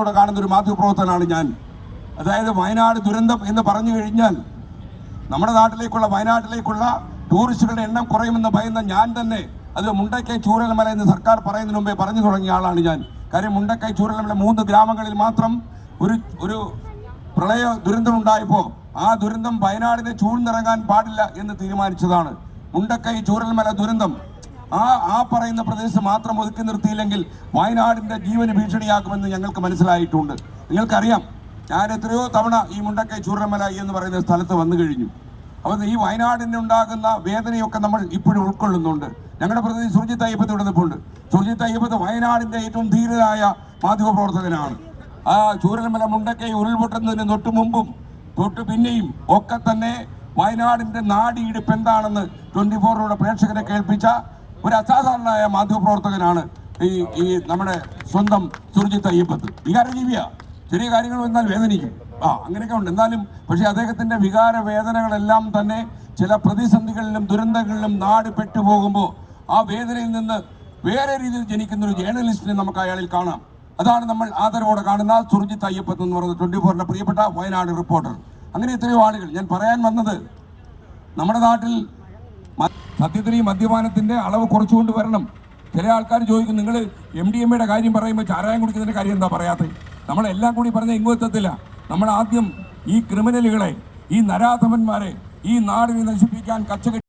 ോടെ കാണുന്ന ഒരു മാധ്യമപ്രവർത്തനാണ് ഞാൻ. അതായത് വയനാട് ദുരന്തം എന്ന് പറഞ്ഞു കഴിഞ്ഞാൽ നമ്മുടെ നാട്ടിലേക്കുള്ള വയനാട്ടിലേക്കുള്ള ടൂറിസ്റ്റുകളുടെ എണ്ണം കുറയുമെന്ന് ഭയന്ന ഞാൻ തന്നെ അത് മുണ്ടക്കൈ ചൂരൽമല എന്ന് സർക്കാർ പറയുന്നതിന് മുമ്പേ പറഞ്ഞു തുടങ്ങിയ ആളാണ് ഞാൻ. കാര്യം മുണ്ടക്കൈ ചൂരൽമല മൂന്ന് ഗ്രാമങ്ങളിൽ മാത്രം ഒരു ഒരു പ്രളയ ദുരന്തം ഉണ്ടായപ്പോൾ ആ ദുരന്തം വയനാടിനെ ചൂഴ്ന്നിറങ്ങാൻ പാടില്ല എന്ന് തീരുമാനിച്ചതാണ്. മുണ്ടക്കൈ ചൂരൽമല ദുരന്തം ആ ആ പറയുന്ന പ്രദേശം മാത്രം ഒതുക്കി നിർത്തിയില്ലെങ്കിൽ വയനാടിന്റെ ജീവന് ഭീഷണിയാക്കുമെന്ന് ഞങ്ങൾക്ക് മനസ്സിലായിട്ടുണ്ട്. നിങ്ങൾക്കറിയാം ഞാൻ എത്രയോ തവണ ഈ മുണ്ടക്കൈ ചൂരൽമല എന്ന് പറയുന്ന സ്ഥലത്ത് വന്നു കഴിഞ്ഞു. അപ്പോൾ ഈ വയനാടിന് ഉണ്ടാകുന്ന വേദനയൊക്കെ നമ്മൾ ഇപ്പോഴും ഉൾക്കൊള്ളുന്നുണ്ട്. ഞങ്ങളുടെ പ്രതിനിധി സുർജിത് അയ്യപ്പത്ത് ഇവിടെ നിൽപ്പുണ്ട്. സുർജിത് അയ്യപ്പത്ത് വയനാടിന്റെ ഏറ്റവും ധീരരായ മാധ്യമപ്രവർത്തകനാണ് ആ ചൂരൽമല മുണ്ടക്കൈ ഉരുൾപൊട്ടുന്നതിന് തൊട്ടു മുമ്പും തൊട്ട് പിന്നെയും ഒക്കെ തന്നെ വയനാടിന്റെ നാടിയിടിപ്പ് എന്താണെന്ന് ട്വന്റി ഫോറിലൂടെ പ്രേക്ഷകരെ കേൾപ്പിച്ച ഒരു അസാധാരണമായ മാധ്യമപ്രവർത്തകനാണ് ഈ ഈ നമ്മുടെ സ്വന്തം സുർജിത്ത് അയ്യപ്പത്ത്. വികാരജീവിയാ. ചെറിയ കാര്യങ്ങൾ വന്നാൽ വേദനിക്കും. ആ അങ്ങനെയൊക്കെ ഉണ്ട്. എന്നാലും പക്ഷേ അദ്ദേഹത്തിന്റെ വികാര വേദനകളെല്ലാം തന്നെ ചില പ്രതിസന്ധികളിലും ദുരന്തങ്ങളിലും നാട് പെട്ടുപോകുമ്പോൾ ആ വേദനയിൽ നിന്ന് വേറെ രീതിയിൽ ജനിക്കുന്ന ഒരു ജേർണലിസ്റ്റിനെ നമുക്ക് അയാളിൽ കാണാം. അതാണ് നമ്മൾ ആദരവോടെ കാണുന്ന സുർജിത്ത് അയ്യപ്പത്ത് എന്ന് പറയുന്ന ട്വന്റി ഫോറിന്റെ പ്രിയപ്പെട്ട വയനാട് റിപ്പോർട്ടർ. അങ്ങനെ എത്രയോ ആളുകൾ. ഞാൻ പറയാൻ വന്നത് നമ്മുടെ നാട്ടിൽ സത്യത്തിൽ ഈ മദ്യപാനത്തിന്റെ അളവ് കുറച്ചുകൊണ്ട് വരണം. ചില ആൾക്കാർ ചോദിക്കും നിങ്ങൾ എം ഡി എം എയുടെ കാര്യം പറയുമ്പോൾ ചാരായം കുടിക്കുന്നതിന്റെ കാര്യം എന്താ പറയാത്തത് നമ്മളെല്ലാം കൂടി പറഞ്ഞ ഇങ്ങും എത്തത്തില്ല നമ്മൾ ആദ്യം ഈ ക്രിമിനലുകളെ ഈ നരാധമന്മാരെ ഈ നാടിനെ നശിപ്പിക്കാൻ കച്ചകെട്ടി